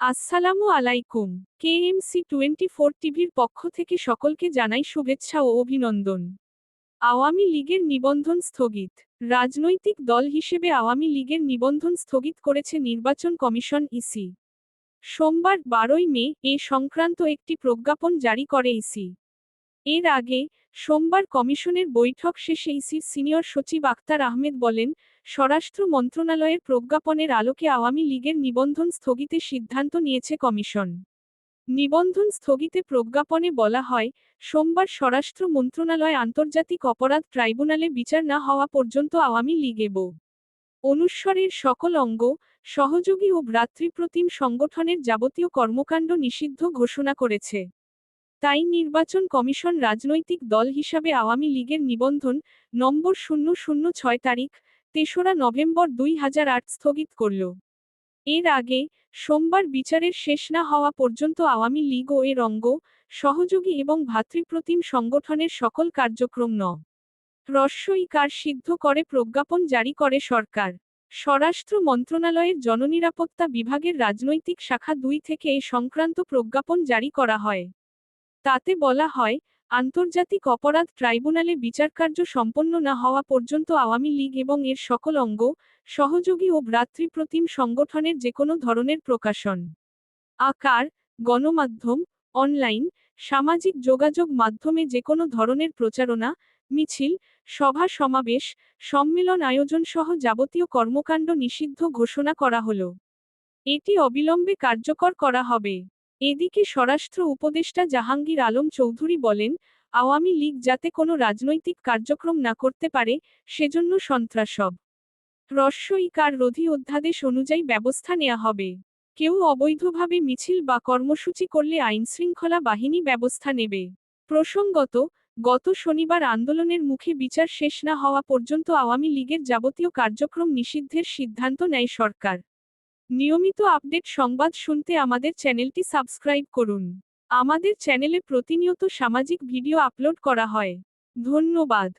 আসসালামু আলাইকুম কে KMC twenty four টিভির পক্ষ থেকে সকলকে জানাই শুভেচ্ছা ও অভিনন্দন। আওয়ামী লীগের নিবন্ধন স্থগিত। রাজনৈতিক দল হিসেবে আওয়ামী লীগের নিবন্ধন স্থগিত করেছে নির্বাচন কমিশন ইসি। সোমবার বারোই মে এ সংক্রান্ত একটি প্রজ্ঞাপন জারি করে ইসি। এর আগে সোমবার কমিশনের বৈঠক শেষে ইসির সিনিয়র সচিব আক্তার আহমেদ বলেন, স্বরাষ্ট্র মন্ত্রণালয়ের প্রজ্ঞাপনের আলোকে আওয়ামী লীগের নিবন্ধন স্থগিতের সিদ্ধান্ত নিয়েছে কমিশন। নিবন্ধন স্থগিতে প্রজ্ঞাপনে বলা হয়, সোমবার স্বরাষ্ট্র মন্ত্রণালয় আন্তর্জাতিক অপরাধ ট্রাইব্যুনালে বিচার না হওয়া পর্যন্ত আওয়ামী লীগ এব অনুস্বরের সকল অঙ্গ, সহযোগী ও ভ্রাতৃপ্রতিম সংগঠনের যাবতীয় কর্মকাণ্ড নিষিদ্ধ ঘোষণা করেছে। তাই নির্বাচন কমিশন রাজনৈতিক দল হিসাবে আওয়ামী লীগের নিবন্ধন নম্বর শূন্য শূন্য ছয় তারিখ, তেসরা নভেম্বর দুই হাজার আট স্থগিত করল। এর আগে সোমবার বিচারের শেষ না হওয়া পর্যন্ত আওয়ামী লীগ ও এর অঙ্গ, সহযোগী এবং ভাতৃপ্রতিম সংগঠনের সকল কার্যক্রম ন। হ্রস্বই কার সিদ্ধ করে প্রজ্ঞাপন জারি করে সরকার। স্বরাষ্ট্র মন্ত্রণালয়ের জননিরাপত্তা বিভাগের রাজনৈতিক শাখা দুই থেকে এ সংক্রান্ত প্রজ্ঞাপন জারি করা হয়। তাতে বলা হয়, আন্তর্জাতিক অপরাধ ট্রাইব্যুনালে বিচারকার্য সম্পন্ন না হওয়া পর্যন্ত আওয়ামী লীগ এবং এর সকল অঙ্গ, সহযোগী ও ভ্রাতৃপ্রতিম সংগঠনের যে কোনো ধরনের প্রকাশন। আকার, গণমাধ্যম, অনলাইন, সামাজিক যোগাযোগ মাধ্যমে যে কোনো ধরনের প্রচারণা, মিছিল, সভা সমাবেশ, সম্মেলন আয়োজন সহ যাবতীয় কর্মকাণ্ড নিষিদ্ধ ঘোষণা করা হল। এটি অবিলম্বে কার্যকর করা হবে। এদিকে স্বরাষ্ট্র উপদেষ্টা জাহাঙ্গীর আলম চৌধুরী বলেন, আওয়ামী লীগ যাতে কোনো রাজনৈতিক কার্যক্রম না করতে পারে, সেজন্য সন্ত্রাসব। হ্রস্বইকার রোধী অধ্যাদেশ অনুযায়ী ব্যবস্থা নেওয়া হবে। কেউ অবৈধভাবে মিছিল বা কর্মসূচি করলে আইনশৃঙ্খলা বাহিনী ব্যবস্থা নেবে। প্রসঙ্গত, গত শনিবার আন্দোলনের মুখে বিচার শেষ না হওয়া পর্যন্ত আওয়ামী লীগের যাবতীয় কার্যক্রম নিষিদ্ধের সিদ্ধান্ত নেয় সরকার। নিয়মিত আপডেট সংবাদ শুনতে আমাদের চ্যানেলটি সাবস্ক্রাইব করুন। আমাদের চ্যানেলে প্রতিনিয়ত সামাজিক ভিডিও আপলোড করা হয়। ধন্যবাদ।